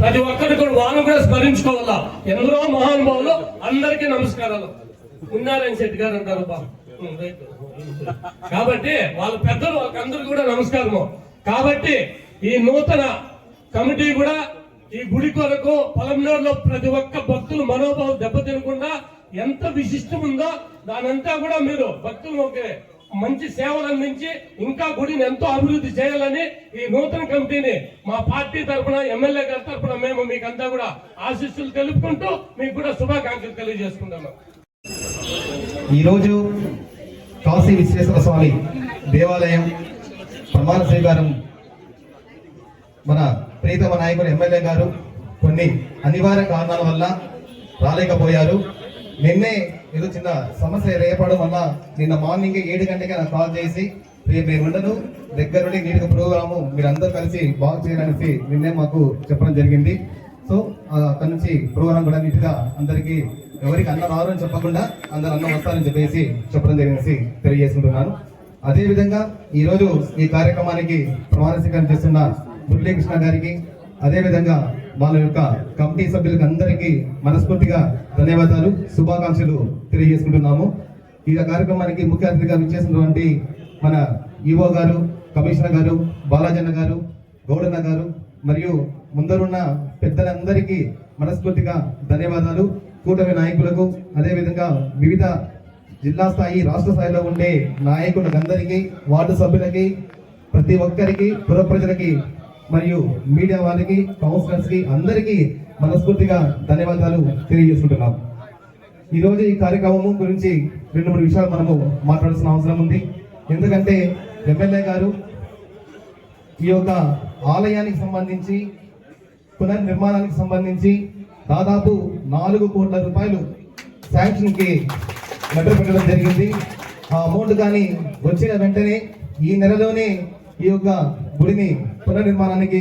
ప్రతి ఒక్కరు కూడా వాళ్ళు కూడా స్మరించుకోవాలా? ఎందరో మహానుభావులు అందరికీ నమస్కారాలు. ఉన్నారని శెట్టి గారు అంటారు కాబట్టి వాళ్ళ పెద్దలు వాళ్ళకందరికీ కూడా నమస్కారము. కాబట్టి ఈ నూతన కమిటీ కూడా ఈ గుడి కొరకు పొలంలో ప్రతి ఒక్క భక్తులు మనోభావం దెబ్బతినకుండా ఎంత విశిష్టం ఉందో దానంతా కూడా మీరు భక్తులు ఒకే మంచి సేవలు అందించి ఇంకా గుడిని ఎంతో అభివృద్ధి చేయాలని ఈ నూతన కమిటీని మా పార్టీ తరఫున ఎమ్మెల్యే గారి తరఫున మేము మీకంతా కూడా ఆశీస్సులు తెలుపుకుంటూ మీకు కూడా శుభాకాంక్షలు తెలియజేసుకుంటాము ఈరోజు కాశీ విశ్వేశ్వర స్వామి దేవాలయం ప్రమాణ స్వీకారం మన ప్రీతమ నాయకుడు ఎమ్మెల్యే గారు కొన్ని అనివార్య కారణాల వల్ల రాలేకపోయారు. నిన్నే ఏదో చిన్న సమస్య రేపడం వల్ల నిన్న మార్నింగ్ ఏడు గంటకి నాకు కాల్ చేసి రేపు నేను ఉండను దగ్గరుండి నీటికి ప్రోగ్రాము మీరందరూ కలిసి బాగు చేయాలనేసి నిన్నే మాకు చెప్పడం జరిగింది. సో ఆ, అక్కడి నుంచి ప్రోగ్రాం కూడా నీట్గా అందరికీ ఎవరికి అన్న రారు అని చెప్పకుండా అందరు అన్న వస్తారని చెప్పేసి చెప్పడం జరిగింది తెలియజేసుకుంటున్నాను. అదేవిధంగా ఈరోజు ఈ ఈ కార్యక్రమానికి ప్రమాణ స్వీకారం చేస్తున్న మురళీకృష్ణ గారికి అదేవిధంగా వాళ్ళ యొక్క కమిటీ సభ్యులకు అందరికీ మనస్ఫూర్తిగా ధన్యవాదాలు శుభాకాంక్షలు తెలియజేసుకుంటున్నాము. ఈ కార్యక్రమానికి ముఖ్య అతిథిగా విచ్చేసినటువంటి మన ఈవో గారు కమిషనర్ గారు బాలాజన్న గారు గౌడన్న గారు మరియు ముందరున్న పెద్దలందరికీ మనస్ఫూర్తిగా ధన్యవాదాలు. కూటమి నాయకులకు అదేవిధంగా వివిధ జిల్లా స్థాయి రాష్ట్ర స్థాయిలో ఉండే నాయకులందరికీ వార్డు సభ్యులకి ప్రతి ఒక్కరికి పుర ప్రజలకి మరియు మీడియా వాళ్ళకి కౌన్సిలర్స్కి అందరికీ మనస్ఫూర్తిగా ధన్యవాదాలు తెలియజేసుకుంటున్నాం. ఈరోజు ఈ కార్యక్రమం గురించి రెండు మూడు విషయాలు మనము మాట్లాడాల్సిన అవసరం ఉంది. ఎందుకంటే ఎమ్మెల్యే గారు ఈ యొక్క ఆలయానికి సంబంధించి పునర్నిర్మాణానికి సంబంధించి దాదాపు నాలుగు కోట్ల రూపాయలు శాంక్షన్కి లెటర్ పెట్టడం జరిగింది. ఆ అమౌంట్ కానీ వచ్చిన వెంటనే ఈ నెలలోనే ఈ యొక్క గుడిని పునర్నిర్మాణానికి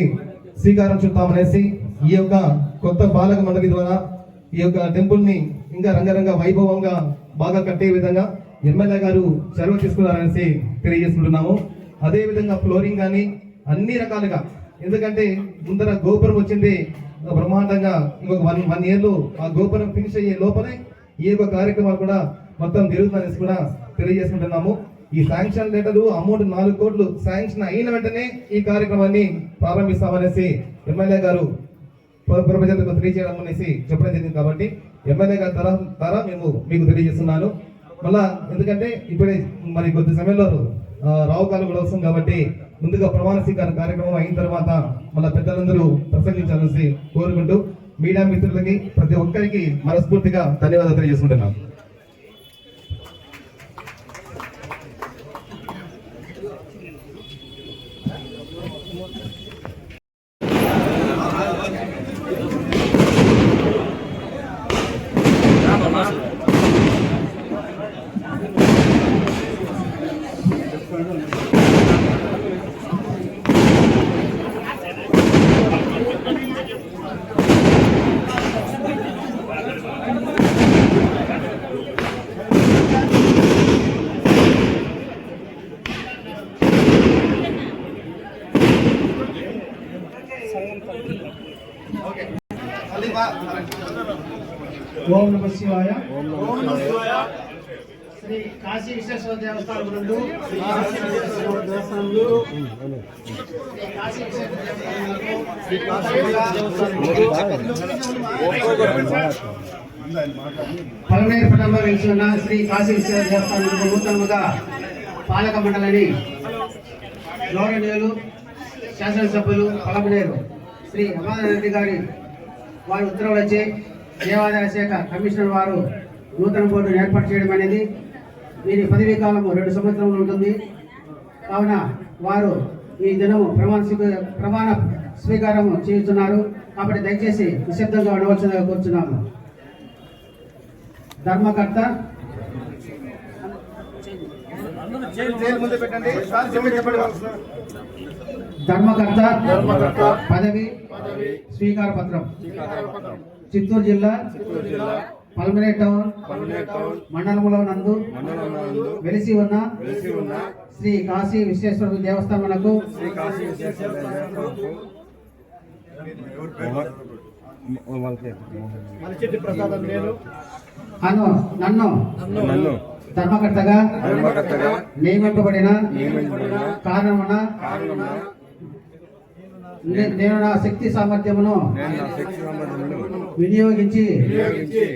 శ్రీకారం చుట్టామనేసి ఈ యొక్క కొత్త బాలక మండలి ద్వారా ఈ యొక్క టెంపుల్ని ఇంకా రంగరంగ వైభవంగా బాగా కట్టే విధంగా ఎమ్మెల్యే గారు చొరవ తీసుకున్నారనేసి తెలియజేసుకుంటున్నాము. అదేవిధంగా ఫ్లోరింగ్ కానీ అన్ని రకాలుగా. ఎందుకంటే ముందర గోపురం వచ్చింది. బ్రహ్మాండంగా ఇంకొక వన్ వన్ ఇయర్లో ఆ గోపురం ఫినిష్ అయ్యే లోపలే ఈ యొక్క కార్యక్రమాలు కూడా మొత్తం జరుగుతుందనేసి కూడా తెలియజేసుకుంటున్నాము. ఈ శాంక్షన్ లెటర్లు అమౌంట్ నాలుగు కోట్లు శాంక్షన్ అయిన వెంటనే ఈ కార్యక్రమాన్ని ప్రారంభిస్తామనేసి ఎమ్మెల్యే గారు ప్రజలకు తెలియజేయడం అనేసి చెప్పడం జరిగింది కాబట్టి ఎమ్మెల్యే గారి తర ద్వారా మేము మీకు తెలియజేస్తున్నాను. మళ్ళా ఎందుకంటే ఇప్పుడే మరి కొద్ది సమయంలో రావు కాలం కూడా వస్తుంది కాబట్టి ముందుగా ప్రమాణ స్వీకార కార్యక్రమం అయిన తర్వాత మళ్ళా పెద్దలందరూ ప్రసంగించాలని కోరుకుంటూ మీడియా మిత్రులకి ప్రతి ఒక్కరికి మనస్ఫూర్తిగా ధన్యవాదాలు తెలియజేసుకుంటున్నాం. ఓం నమ శివాయ ఓం నమ శివాయ. శ్రీ కాశీ విశ్వేశ్వర దేవస్థానం నుండి శ్రీ కాశీ విశ్వేశ్వర శ్రీ కాశీ విశ్వేశ్వర శ్రీ కాశీ పట్టణంలో శ్రీ కాశీ విశ్వేశ్వర దేవస్థానం నూతనముగా పాలక మండలిని గౌరవనీయులు శాసనసభ్యులు పలమనేరు శ్రీ రమానాథ రెడ్డి గారి వారి ఉత్తర్వులు వచ్చి దేవాదాయ శాఖ కమిషనర్ వారు నూతన బోర్డును ఏర్పాటు చేయడం అనేది వీరి పదవీ కాలము రెండు సంవత్సరములు ఉంటుంది. కావున వారు ఈ దినము ప్రమాణ ప్రమాణ స్వీకారము చేస్తున్నారు కాబట్టి దయచేసి నిశ్శబ్దంగా ఉండవలసిందిగా కోరుచున్నాము. ధర్మకర్త. ధర్మకర్త. పదవి. స్వీకార పత్రం. చిత్తూరు జిల్లా పల్మనే టౌన్ మండలంలో నందు వెలిసి ఉన్న శ్రీ కాశీ విశ్వేశ్వర అను నన్ను నన్ను. ధర్మకర్తగా నియమింపబడిన కారణమున నేను నా శక్తి సామర్థ్యమును వినియోగించి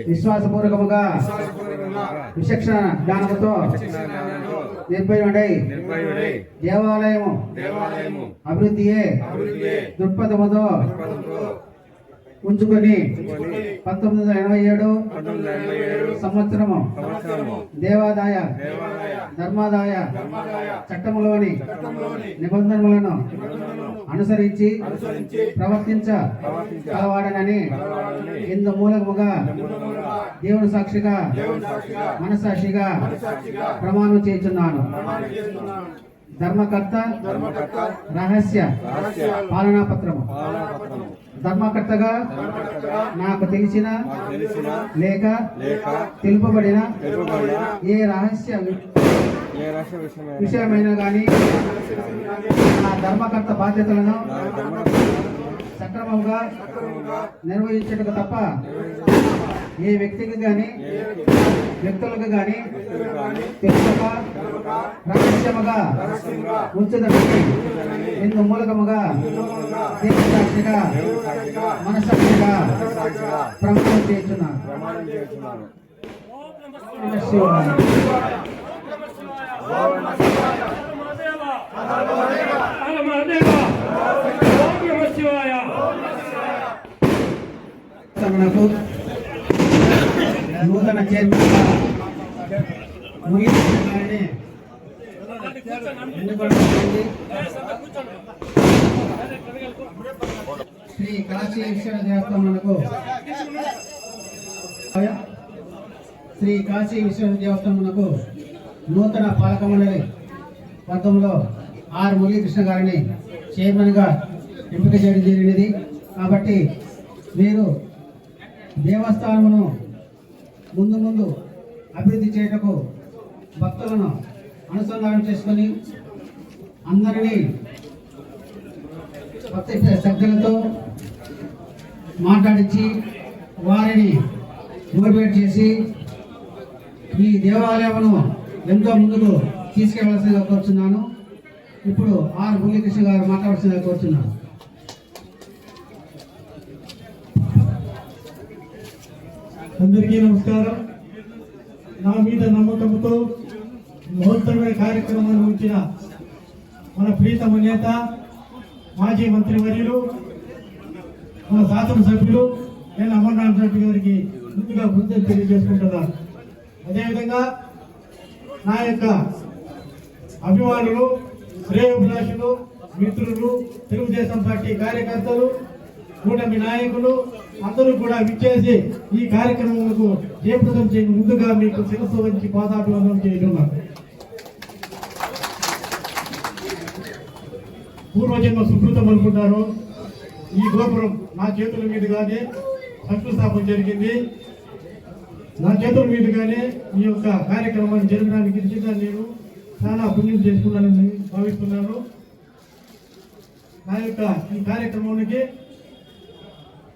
విశ్వాసపూర్వకముగా విశ్వాసపూర్వకంగా విచక్షణ జ్ఞానముతో నిర్భయుడై దేవాలయము అభివృద్ధియే దృక్పథముతో ఉంచుకొని కొని పంతొమ్మిది వందల ఎనభై ఏడు సంవత్సరము దేవాదాయ ధర్మాదాయ చట్టములోని నిబంధనలను అనుసరించి ప్రవర్తించ కలవాడనని ఇందు మూలముగా దేవుని సాక్షిగా మనసాక్షిగా సాక్షిగా ప్రమాణం చేస్తున్నాను ధర్మకర్త రహస్య పాలనా పత్రము. ధర్మకర్తగా నాకు తెలిసిన లేక తెలుపబడిన ఏ రహస్య విషయమైన గాని నా ధర్మకర్త బాధ్యతలను సక్రమంగా నిర్వహించటకు తప్ప ఏ వ్యక్తికి గాని వ్యక్తులకు గాని తెలుపక రహస్యముగా ఇందు మూలకముగా సాక్షిగా మనసాక్షిగా ప్రమాణం చేస్తున్నాను ప్రమాణం చేస్తున్నాను నమః శివాయ. హర మహాదేవ ఓం నమ శివాయ మనకు నూతన చైర్మన్ గారిని ఎన్నుకోవడం శ్రీ కాశీ విశ్వనాథ శ్రీ కాశీ విశ్వనాథ దేవస్థానమునకు నూతన పాలక మండలి పథకంలో ఆర్ మురళీకృష్ణ గారిని చైర్మన్గా ఎంపిక చేయడం జరిగినది. కాబట్టి మీరు దేవస్థానమును ముందు ముందు అభివృద్ధి చేయటకు భక్తులను అనుసంధానం చేసుకొని అందరినీ భక్తి శ్రద్ధలతో మాట్లాడించి వారిని మోటివేట్ చేసి ఈ దేవాలయమును ఎంతో ముందుకు తీసుకెళ్ళాల్సిందిగా కోరుచున్నాను. ఇప్పుడు ఆర్ మురళీకృష్ణ గారు మాట్లాడాల్సిందిగా కోరుచున్నాను. అందరికీ నమస్కారం. నా మీద నమ్మకంతో మహోత్తరమైన కార్యక్రమాన్ని ఉంచిన మన ప్రీతమ నేత మాజీ మంత్రివర్యులు మన శాసనసభ్యులు నేను అమర్నాథ్ రెడ్డి గారికి ముందుగా బృందం తెలియజేసుకుంటున్నాను అదేవిధంగా నా యొక్క అభిమానులు శ్రేయోభిలాషులు మిత్రులు తెలుగుదేశం పార్టీ కార్యకర్తలు కూటమి నాయకులు అందరూ కూడా విచ్చేసి ఈ కార్యక్రమంకు జయప్రదం చేయడం ముందుగా మీకు శిరస్సు వంచి పాదాభివందనం చేస్తున్నాను పూర్వజన్మ సుకృతం అనుకుంటారు. ఈ గోపురం నా చేతుల మీదుగానే శంకుస్థాపన జరిగింది. నా చేతుల మీదుగానే ఈ యొక్క కార్యక్రమాన్ని జరగడానికి నిజంగా నేను చాలా పుణ్యం చేసుకున్నానని భావిస్తున్నాను. నా యొక్క ఈ కార్యక్రమానికి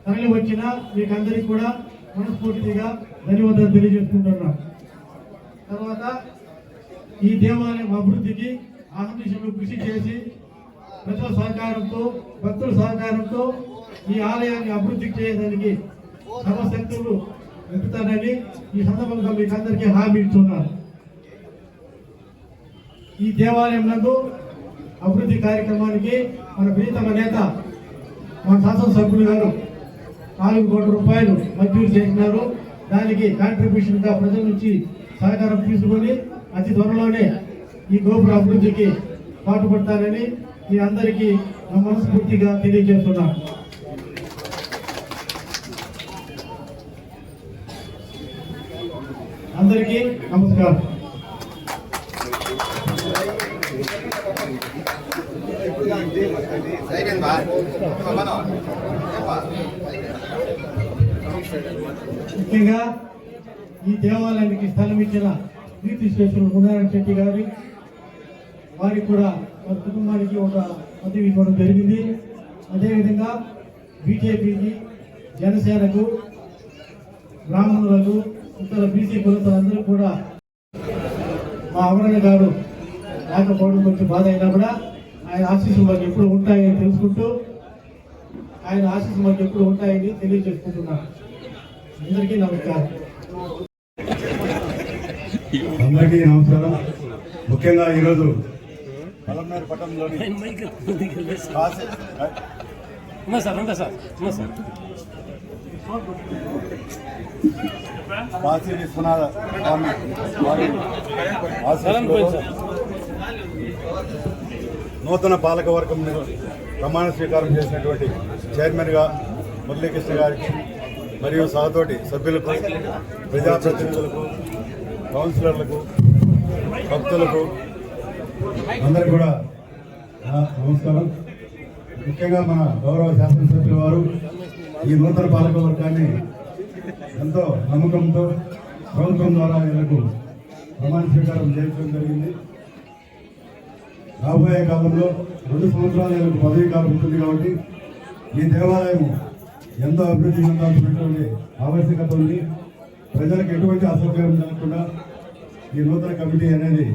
తరలి వచ్చిన మీకు అందరికీ కూడా మనస్ఫూర్తిగా ధన్యవాదాలు తెలియజేసుకుంటున్నాను తర్వాత ఈ దేవాలయం అభివృద్ధికి ఆహర్నిశలు కృషి చేసి ప్రజల సహకారంతో భక్తుల సహకారంతో ఈ ఆలయాన్ని అభివృద్ధి చేయడానికి సర్వశక్తులు వెతుతానని ఈ సందర్భంగా మీకు అందరికీ హామీ ఇస్తున్నాను. ఈ దేవాలయం నందు అభివృద్ధి కార్యక్రమానికి మన ప్రీతమ నేత మన శాసనసభ్యులు గారు నాలుగు కోట్ల రూపాయలు మంజూరు చేసినారు దానికి కాంట్రిబ్యూషన్గా ప్రజల నుంచి సహకారం తీసుకొని అతి త్వరలోనే ఈ గోపుర అభివృద్ధికి పాటుపడతారని మీ అందరికీ నా మనస్ఫూర్తిగా తెలియజేస్తున్నాను అందరికీ నమస్కారం. ముఖ్యంగా ఈ దేవాలయానికి స్థలం ఇచ్చిన కీర్తి శ్రేష్ఠులు గుణారాయణ శెట్టి గారి వారికి కూడా వారి కుటుంబానికి ఒక పదవి ఇవ్వడం జరిగింది. అదేవిధంగా బీజేపీకి జనసేనకు బ్రాహ్మణులకు ఇతర బీసీ అందరూ కూడా మా అమరణ గారు రాకపోవడం కొంచెం బాధ అయినా కూడా ఆయన ఆశీస్సులు మాకు ఎప్పుడు ఉంటాయని తెలుసుకుంటూ ఆయన ఆశీస్సులు మాకు ఎప్పుడు ఉంటాయని తెలియజేసుకుంటున్నాను. అందరికీ నమస్కారం. అందరికీ నమస్కారం. ముఖ్యంగా ఈరోజు పట్టణంలోని కాశీ విశ్వనాథ స్వామి నూతన పాలక వర్గం ప్రమాణ స్వీకారం చేసినటువంటి చైర్మన్గా మురళీకృష్ణ గారికి మరియు సహతోటి సభ్యులకు ప్రజాప్రతినిధులకు కౌన్సిలర్లకు భక్తులకు అందరికి కూడా నమస్కారం. ముఖ్యంగా మన గౌరవ శాసనసభ్యుల వారు ఈ నూతన పాలక వర్గాన్ని ఎంతో నమ్మకంతో ప్రభుత్వం ద్వారా వీళ్ళకు ప్రమాణ స్వీకారం చేయడం జరిగింది. రాబోయే కాలంలో రెండు సంవత్సరాలు వీళ్ళకు పదవీ కాలం ఉంటుంది కాబట్టి ఈ దేవాలయం ఎంతో అభివృద్ధి చెందాల్సినటువంటి ఆవశ్యకత ఉంది. ప్రజలకు ఎటువంటి అసౌకర్యం జరగకుండా ఈ నూతన కమిటీ అనేది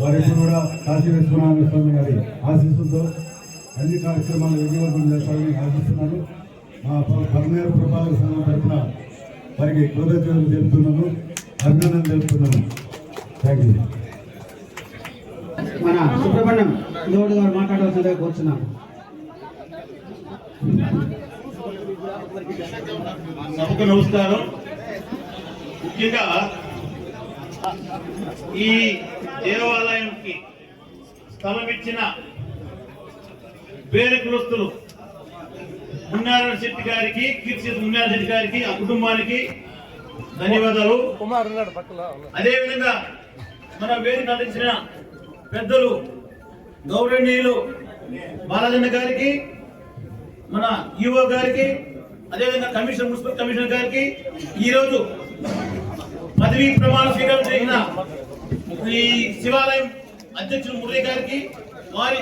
వారు కూడా కాశీ విశ్వనాథ స్వామి గారి ఆశీస్సులతో అన్ని కార్యక్రమాలు విజయవంతం చేస్తారని ఆశిస్తున్నాను. మా పర్మనేరు పురపాలక సంఘం తరఫున వారికి కృతజ్ఞతలు తెలుపుతున్నాను. అభినందనలు తెలుపుతున్నాను. థ్యాంక్ యూ మన సుబ్రహ్మణ్యం గౌడ్ గారు మాట్లాడవలసిందిగా కూర్చున్నాను. సభకు నమస్కారం. ముఖ్యంగా ఈ దేవాలయంకి స్థలం ఇచ్చిన పేరు కులస్తులు మున్నారాయణ శెట్టి గారికి కీర్తి మున్నారాయణ శెట్టి గారికి ఆ కుటుంబానికి ధన్యవాదాలు. కుమార్ అదేవిధంగా మన వేరు నటించిన పెద్దలు గౌరవనీయులు బాలజన్న గారికి మన ఈఓ గారికి అదేవిధంగా కమిషనర్ మున్సిపల్ కమిషనర్ గారికి ఈరోజు పదవీ ప్రమాణ స్వీకారం చేసిన ఈ శివాలయం అధ్యక్షులు మురళి గారికి వారి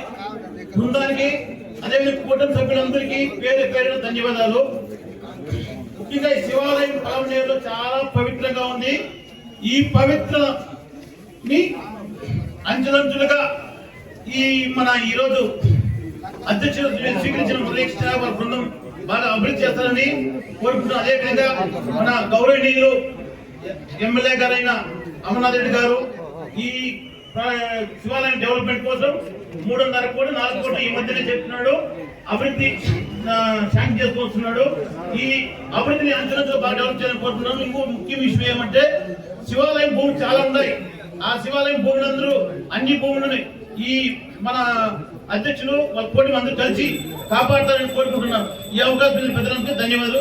బృందానికి అదేవిధంగా కూటమి సభ్యులందరికీ పేరు పేరున ధన్యవాదాలు. ముఖ్యంగా ఈ శివాలయం పలమనేరులో చాలా పవిత్రంగా ఉంది. ఈ పవిత్రని అంచులంచులుగా ఈ మన ఈరోజు అధ్యక్షులు స్వీకరించిన మురళీకృష్ణ వారి బృందం బాగా అభివృద్ధి చేస్తారని కోరుకుంటున్నాం అదేవిధంగా మన గౌరవనీయులు ఎమ్మెల్యే గారైన అమర్నాథ్ రెడ్డి గారు ఈ శివాలయం డెవలప్మెంట్ కోసం మూడున్నర కోట్లు నాలుగు కోట్లు ఈ మధ్యనే చెప్తున్నాడు. అభివృద్ధి శాంక్ చేసుకొస్తున్నాడు ఈ అభివృద్ధిని అంచనాతో బాగా డెవలప్ చేయాలని కోరుతున్నాను ఇంకో ముఖ్య విషయం ఏమంటే శివాలయం భూములు చాలా ఉన్నాయి. ఆ శివాలయం భూములందరూ అన్ని భూములని ఈ మన అధ్యక్షులు వాళ్ళ కోటి మంది కలిసి కాపాడతారని కోరుకుంటున్నాం. ఈ అవకాశం పెద్దలందరికీ ధన్యవాదాలు.